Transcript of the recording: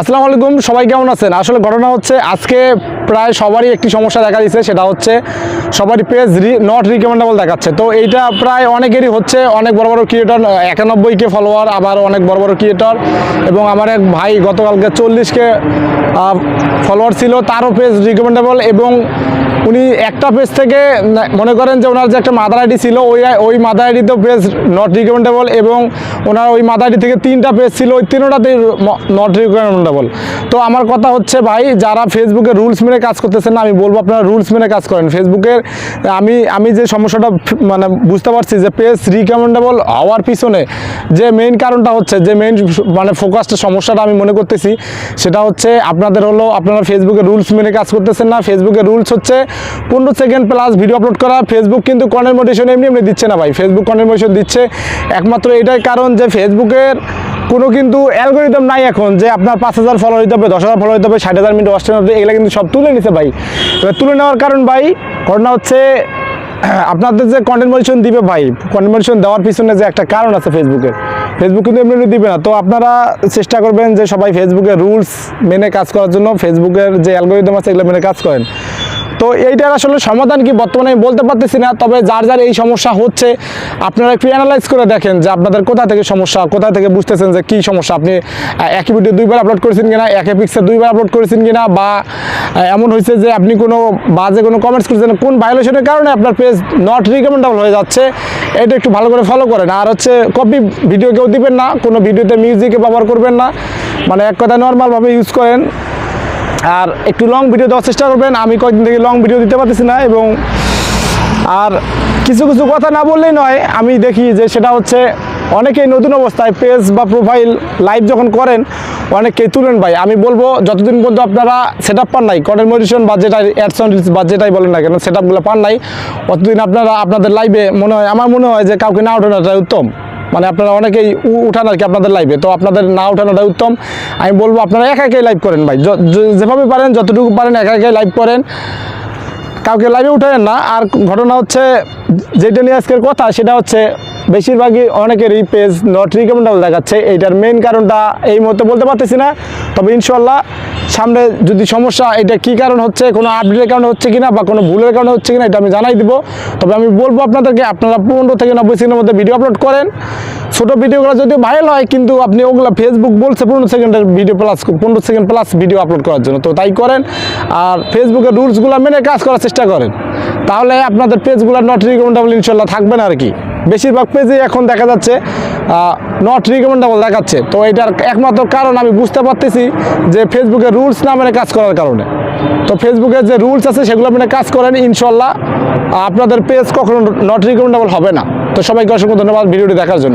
আসসালামু আলাইকুম, সবাই কেমন আছেন? আসলে ঘটনা হচ্ছে, আজকে প্রায় সবারই একটি সমস্যা দেখা দিচ্ছে সেটা হচ্ছে সবারই পেজ নট রিকমেন্ডেবল দেখাচ্ছে। তো এইটা প্রায় অনেকেরই হচ্ছে, অনেক বড় বড় ক্রিয়েটর একানব্বই কে ফলোয়ার আবার অনেক বড় বড় ক্রিয়েটর এবং আমার এক ভাই গতকালকে চল্লিশকে ফলোয়ার ছিল, তারও পেজ রিকমেন্ডেবল এবং উনি একটা পেজ থেকে মনে করেন যে ওনার যে একটা মাদার আইডি ছিল, ওই ওই মাদার আইডিতেও পেজ নট রিকমেন্ডেবল এবং ওনার ওই মাদার আইডি থেকে তিনটা পেজ ছিল, ওই তিনোটাতেই নট রিকমেন্ডেবল তো আমার কথা হচ্ছে ভাই, যারা ফেসবুকে রুলস মেনে কাজ করতেছেন না, আমি বলব আপনারা রুলস মেনে কাজ করেন। ফেসবুকের আমি আমি যে সমস্যাটা মানে বুঝতে পারছি যে পেজ রিকমেন্ডেবল হওয়ার পিছনে যে মেইন কারণটা হচ্ছে, যে মেইন মানে ফোকাসটা সমস্যাটা আমি মনে করতেছি, সেটা হচ্ছে আপনাদের হলো, আপনারা ফেসবুকে রুলস মেনে কাজ করতেছেন না। ফেসবুকে রুলস হচ্ছে পনেরো সেকেন্ড প্লাস ভিডিও আপলোড করা ফেসবুক কিন্তু কন্টেন্ট মোটিভেশন এমনি এমনি দিচ্ছে না ভাই। ফেসবুক কন্টেন্ট মোটিভেশন দিচ্ছে। একমাত্র এটাই কারণ যে ফেসবুকের কোনো কিন্তু অ্যালগোরিদম নাই এখন যে আপনার পাঁচ হাজার ফলো হইতে হবে, দশ হাজার ফলো হইতে হবে, ষাট হাজার মিনিট টাইম হবে, এগুলো কিন্তু সব তুলে নিছে ভাই। তুলে নেওয়ার কারণ ভাই, ঘটনা হচ্ছে আপনাদের যে কন্টেন্ট মোটিভেশন দিবে ভাই কন্টেন্ট মোটিভেশন দেওয়ার পিছনে যে একটা কারণ আছে ফেসবুকের ফেসবুক কিন্তু এমনি দিবে না। তো আপনারা চেষ্টা করবেন যে সবাই ফেসবুকের রুলস মেনে কাজ করার জন্য ফেসবুকের যে অ্যালগোরিদম আছে এগুলো মেনে কাজ করেন। তো এইটার আসলে সমাধান কি বর্তমানে আমি বলতে পারতেছি না, তবে যার যার এই সমস্যা হচ্ছে, আপনারা একটু অ্যানালাইজ করে দেখেন যে আপনাদের কোথা থেকে সমস্যা, কোথা থেকে বুঝতেছেন যে কী সমস্যা? আপনি একই ভিডিও দুইবার আপলোড করেছেন কিনা, একই পিক্সেল দুইবার আপলোড করেছেন কিনা, বা এমন হয়েছে যে আপনি কোনো বাজে কোনো কমেন্টস করেছেন কোন ভায়োলেশনের কারণে আপনার পেজ নট রিকমেন্ডেবল হয়ে যাচ্ছে, এটা একটু ভালো করে ফলো করেন। আর হচ্ছে কপি ভিডিও কেউ দিবেন না, কোনো ভিডিওতে মিউজিকে ব্যবহার করবেন না মানে এক কথা নর্মালভাবে ইউজ করেন। আর একটু লং ভিডিও দেওয়ার চেষ্টা করবেন। আমি কয়েকদিন থেকে লং ভিডিও দিতে পারতেছি না এবং আর কিছু কিছু কথা না বললেই নয়, আমি দেখি যে সেটা হচ্ছে অনেকেই নতুন অবস্থায় পেজ বা প্রোফাইল লাইভ যখন করেন অনেকেই তুলেন ভাই। আমি বলব, যতদিন পর্যন্ত আপনারা সেট পান নাই কন্টেন্ট মডিশন বা যেটাই অ্যাডসন বা যেটাই বলেন না কেন সেট আপগুলো পান নাই, অতদিন আপনারা আপনাদের লাইভে মনে হয়, আমার মনে হয় যে কাউকে না ওঠানোটাই উত্তম। মানে আপনারা অনেকেই উঠান আর কি আপনাদের লাইভে তো আপনাদের না উঠানোটা উত্তম। আমি বলব, আপনারা একা একাই লাইভ করেন ভাই। যেভাবে পারেন, যতটুকু পারেন, একা একাই লাইভ করেন। কাউকে লাইভে উঠেন না। আর ঘটনা হচ্ছে, যেটা নিয়ে আজকের কথা, সেটা হচ্ছে বেশিরভাগই অনেকেরই পেজ নট রিকমেন্ডেবল দেখাচ্ছে। এইটার মেন কারণটা এই মুহূর্তে বলতে পারতেছি না। তবে ইনশাল্লাহ সামনে যদি সমস্যা, এটা কি কারণ হচ্ছে, কোনো আপডেটের কারণে হচ্ছে কিনা বা কোনো ভুলের কারণে হচ্ছে কিনা এটা আমি জানাই দিব। তবে আমি বলব আপনাদেরকে, আপনারা পনেরো থেকে নব্বই সেকেন্ডের মধ্যে ভিডিও আপলোড করেন। ছোটো ভিডিওগুলো যদিও ভাইরাল হয়, কিন্তু আপনি ওগুলো ফেসবুক বলছে পনেরো সেকেন্ডের ভিডিও প্লাস পনেরো সেকেন্ড প্লাস ভিডিও আপলোড করার জন্য। তো তাই করেন। আর ফেসবুকের রুলসগুলো মেনে কাজ করার চেষ্টা করেন। তাহলে আপনাদের পেজগুলো নট রিকমেন্ডেবল ইনশাল্লাহ থাকবে না আর কি। বেশিরভাগ পেজেই এখন দেখা যাচ্ছে নট রিকমেন্ডেবল দেখাচ্ছে। তো এটার একমাত্র কারণ আমি বুঝতে পারতেছি যে ফেসবুকে রুলস না মেনে কাজ করার কারণে। তো ফেসবুকে যে রুলস আছে সেগুলো মেনে কাজ করেন ইনশাল্লাহ আপনাদের পেজ কখনো নট রিকমেন্ডেবল হবে না। তো সবাইকে অসংখ্য ধন্যবাদ ভিডিওটি দেখার জন্য।